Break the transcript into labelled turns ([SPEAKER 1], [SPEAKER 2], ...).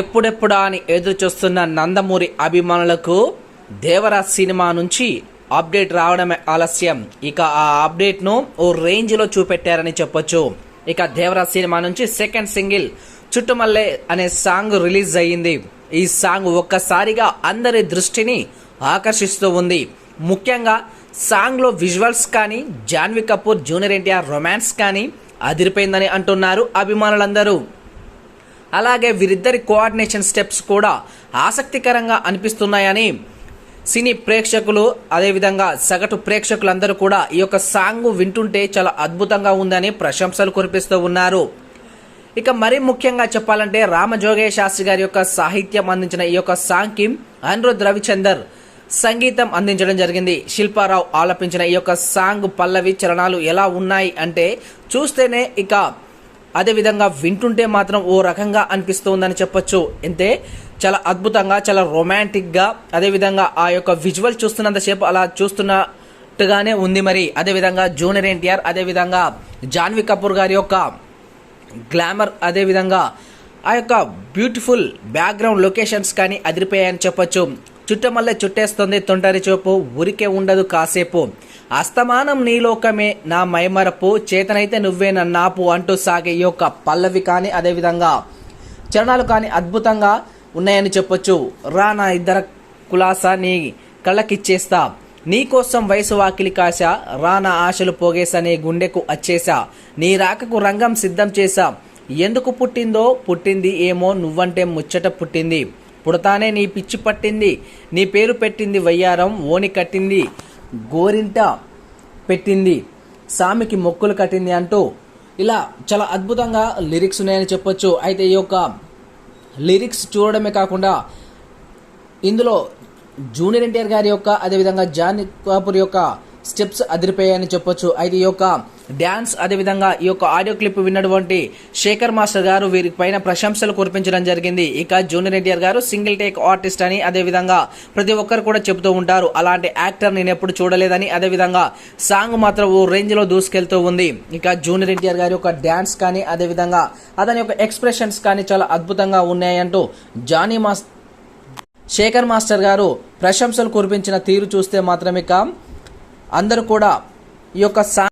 [SPEAKER 1] ఎప్పుడెప్పుడా అని ఎదురు చూస్తున్న నందమూరి అభిమానులకు దేవరా సినిమా నుంచి అప్డేట్ రావడమే ఆలస్యం. ఇక ఆ అప్డేట్ను ఓ రేంజ్లో చూపెట్టారని చెప్పొచ్చు. ఇక దేవరా సినిమా నుంచి సెకండ్ సింగిల్ చుట్టుమల్లే అనే సాంగ్ రిలీజ్ అయ్యింది. ఈ సాంగ్ ఒక్కసారిగా అందరి దృష్టిని ఆకర్షిస్తూ ఉంది. ముఖ్యంగా సాంగ్లో విజువల్స్ కానీ జాన్వీ కపూర్ జూనియర్ ఎన్టీఆర్ రొమాన్స్ కానీ అదిరిపోయిందని అంటున్నారు అభిమానులందరూ. అలాగే వీరిద్దరి కోఆర్డినేషన్ స్టెప్స్ కూడా ఆసక్తికరంగా అనిపిస్తున్నాయని సినీ ప్రేక్షకులు అదేవిధంగా సగటు ప్రేక్షకులందరూ కూడా ఈ యొక్క సాంగ్ వింటుంటే చాలా అద్భుతంగా ఉందని ప్రశంసలు కురిపిస్తూ ఉన్నారు. ఇక మరీ ముఖ్యంగా చెప్పాలంటే రామజోగే శాస్త్రి గారి యొక్క సాహిత్యం అందించిన ఈ యొక్క సాంగ్కి అనిరుద్ రవిచందర్ సంగీతం అందించడం జరిగింది. శిల్పారావు ఆలపించిన ఈ యొక్క సాంగ్ పల్లవి చరణాలు ఎలా ఉన్నాయి అంటే చూస్తేనే ఇక అదేవిధంగా వింటుంటే మాత్రం ఓ రకంగా అనిపిస్తుందని చెప్పొచ్చు. అంతే చాలా అద్భుతంగా చాలా రొమాంటిక్గా అదేవిధంగా ఆ యొక్క విజువల్ చూస్తున్నంతసేపు అలా చూస్తున్నట్టుగానే ఉంది మరి. అదేవిధంగా జూనియర్ ఎన్టీఆర్ అదేవిధంగా జాన్వీ కపూర్ గారి యొక్క గ్లామర్ అదేవిధంగా ఆ యొక్క బ్యూటిఫుల్ బ్యాక్గ్రౌండ్ లొకేషన్స్ కానీ అదిరిపోయాయని చెప్పొచ్చు. చుట్టమల్లె చుట్టేస్తుంది తొంటరి చూపు ఉరికే ఉండదు కాసేపు. అస్తమానం నీలోకమే నా మైమరపు చేతనైతే నువ్వే నన్నాపు అంటూ సాగే ఈ యొక్క పల్లవి కానీ అదేవిధంగా చరణాలు కానీ అద్భుతంగా ఉన్నాయని చెప్పొచ్చు. రా నా ఇద్దరు కులాసా నీ కళ్ళకిచ్చేస్తా. నీకోసం వయసు వాకిలి కాశా రా నా ఆశలు పోగేసా నీ గుండెకు అచ్చేసా. నీ రాకకు రంగం సిద్ధం చేశా ఎందుకు పుట్టిందో పుట్టింది ఏమో నువ్వంటే ముచ్చట పుట్టింది. పుడతానే నీ పిచ్చి పట్టింది నీ పేరు పెట్టింది వయ్యారం ఓని కట్టింది గోరింట పెట్టింది సామికి మొక్కులు కట్టింది అంటూ ఇలా చాలా అద్భుతంగా లిరిక్స్ ఉన్నాయని చెప్పొచ్చు. అయితే ఈ యొక్క లిరిక్స్ చూడడమే కాకుండా ఇందులో జూనియర్ ఎన్టీఆర్ గారి యొక్క అదేవిధంగా జాన్ కపూర్ యొక్క స్టెప్స్ అదిరిపోయాయని చెప్పొచ్చు. అయితే ఈ యొక్క డ్యాన్స్ అదేవిధంగా ఈ యొక్క ఆడియో క్లిప్ విన్నటువంటి శేఖర్ మాస్టర్ గారు వీరి పైన ప్రశంసలు కురిపించడం జరిగింది. ఇక జూనియర్ ఎన్టీఆర్ గారు సింగిల్ టేక్ ఆర్టిస్ట్ అని అదేవిధంగా ప్రతి ఒక్కరు కూడా చెబుతూ ఉంటారు. అలాంటి యాక్టర్ నేను ఎప్పుడు చూడలేదని అదేవిధంగా సాంగ్ మాత్రం ఓ రేంజ్లో దూసుకెళ్తూ ఉంది. ఇక జూనియర్ ఎన్టీఆర్ గారి యొక్క డ్యాన్స్ కానీ అదేవిధంగా అతని యొక్క ఎక్స్ప్రెషన్స్ కానీ చాలా అద్భుతంగా ఉన్నాయంటూ జానీ మాస్ శేఖర్ మాస్టర్ గారు ప్రశంసలు కురిపించిన తీరు చూస్తే మాత్రమే అందరూ కూడా ఈ యొక్క సా